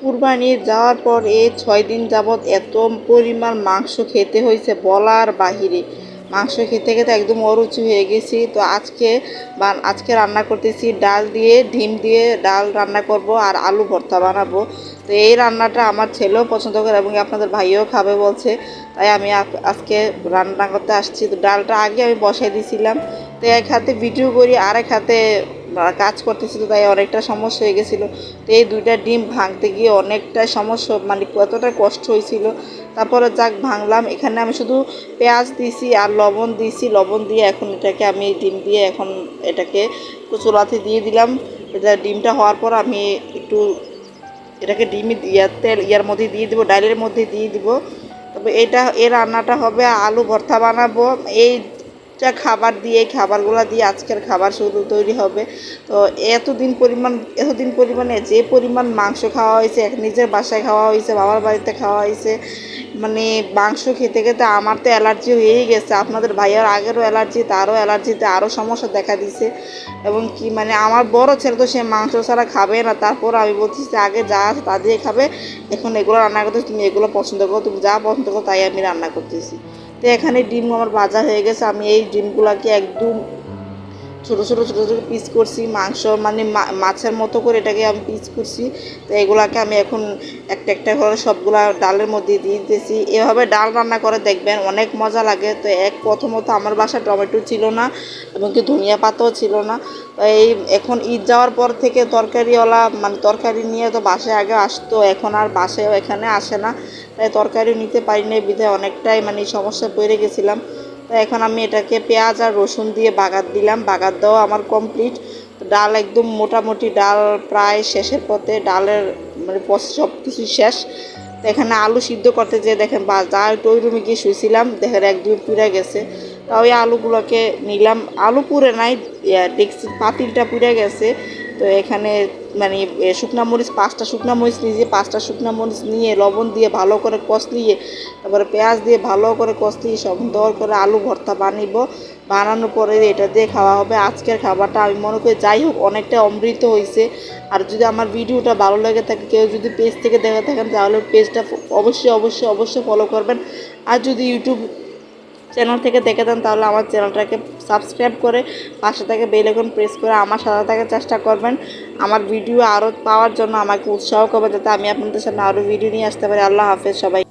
কুরবানি যাওয়ার পর এই ছয় দিন যাবৎ এত পরিমাণ মাংস খেতে হয়েছে বলার বাহিরে। মাংস খেতে খেতে একদম অরুচি হয়ে গেছি। তো আজকে বা- আজকে রান্না করতেছি ডাল দিয়ে, ডিম দিয়ে ডাল রান্না করব আর আলু ভর্তা বানাবো। তো এই রান্নাটা আমার ছেলেও পছন্দ করে এবং আপনাদের ভাইও খাবে বলছে। তাই আমি আজকে রান্না করতে আসছি। তো ডালটা আগে আমি বসাই দিয়েছিলাম তো এক হাতে ভিডিও করি আর এক হাতে আহ, কাজ করতেছিল তাই অনেকটা সমস্যা হয়ে গেছিল। তো এই দুইটা ডিম ভাঙতে গিয়ে অনেকটা সমস্যা মানে কতটা কষ্ট হয়েছিল। তারপরে যাক ভাঙলাম। এখানে আমি শুধু পেঁয়াজ দিয়েছি আর লবণ দিয়েছি লবণ দিয়ে এখন এটাকে আমি ডিম দিয়ে এখন এটাকে চুলাতে দিয়ে দিলাম। এটা ডিমটা হওয়ার পর আমি একটু এটাকে ডিমে ইয়ার তেল ইয়ার মধ্যে দিয়ে দিব ডালের মধ্যে দিয়ে দিব। তবে এটা এই রান্নাটা হবে আলু ভর্তা বানাবো। এইটা খাবার দিয়ে, খাবারগুলো দিয়ে আজকের খাবার শুধু তৈরি হবে। তো এতদিন পরিমাণ, এতদিন পরিমাণে যে পরিমাণ মাংস খাওয়া হয়েছে, এক নিজের বাসায় খাওয়া হয়েছে, বাবার বাড়িতে খাওয়া হয়েছে মানে মাংস খেতে খেতে আমার তো অ্যালার্জি হয়েই গেছে। আপনাদের ভাইয়ার আগেরও অ্যালার্জি, তারও অ্যালার্জিতে আরও সমস্যা দেখা দিছে এবং কি মানে আমার বড় ছেলে তো সে মাংস ছাড়া খাবে না, তারপর আমি বলছি যে আগে যা আছে তা দিয়ে খাবে। এখন এগুলো রান্না করতে তুমি এগুলো পছন্দ করো, তুমি যা পছন্দ করো তাই আমি রান্না করতেছি। তো এখানে ডিম আমার ভাজা হয়ে গেছে। আমি এই ডিমগুলোকে একদম ছোটো ছোটো ছোটো ছোটো পিস করছি। মাংস মানে মাছের মতো করে এটাকে আমি পিস করছি। তো এগুলাকে আমি এখন একটা একটা করে সবগুলা ডালের মধ্যে দিয়ে দিতেছি। এভাবে ডাল রান্না করে দেখবেন অনেক মজা লাগে। তো এক প্রথমত আমার বাসায় টমেটো ছিল না এবং কি ধনিয়া পাতাও ছিল না। এই এখন ঈদ যাওয়ার পর থেকে তরকারিওয়ালা মানে তরকারি নিয়ে তো বাসায় আগে আসতো। এখন আর বাসায়ও এখানে আসে না। তাই তরকারি নিতে পারি না বিধায় অনেকটাই মানে সমস্যায় পড়ে গেছিলাম। তো এখন আমি এটাকে পেঁয়াজ আর রসুন দিয়ে বাগাত দিলাম। বাগার দেওয়া আমার কমপ্লিট। ডাল একদম মোটামুটি ডাল প্রায় শেষের পথে, ডালের মানে সব কিছুই শেষ। তো এখানে আলু সিদ্ধ করতে যেয়ে দেখেন বা যা একটু ওই রুমে গিয়ে শুয়েছিলাম দেখেন একদম পুড়ে গেছে। তা ওই আলুগুলোকে নিলাম। আলু পুড়ে নাই ডেক্সি পাতিলটা পুড়ে গেছে। তো এখানে মানে শুকনা মরিচ, পাঁচটা শুকনা মরিচ নিয়ে, পাঁচটা শুকনা মরিচ নিয়ে, লবণ দিয়ে ভালো করে কষলিয়ে, তারপরে পেঁয়াজ দিয়ে ভালো করে কষলিয়ে সুন্দর করে আলু ভর্তা বানিব। বানানোর পরে এটা দিয়ে খাওয়া হবে। আজকের খাবারটা আমি মনে করি যাই হোক, অনেকটা অমৃত হয়েছে আর যদি আমার ভিডিওটা ভালো লেগে থাকে, কেউ যদি পেজ থেকে দেখে থাকেন, তাহলে পেজটা অবশ্যই অবশ্যই অবশ্যই ফলো করবেন। আর যদি ইউটিউব চ্যানেল থেকে দেখে দেন তাহলে আমার চ্যানেলটাকে সাবস্ক্রাইব করে পাশে থেকে বেল আইকন প্রেস করে আমার সাথে থাকার চেষ্টা করবেন। আমার ভিডিও আরও পাওয়ার জন্য আমাকে উৎসাহ করবে যাতে আমি আপনাদের সামনে আরও ভিডিও নিয়ে আসতে পারি। আল্লাহ হাফেজ সবাই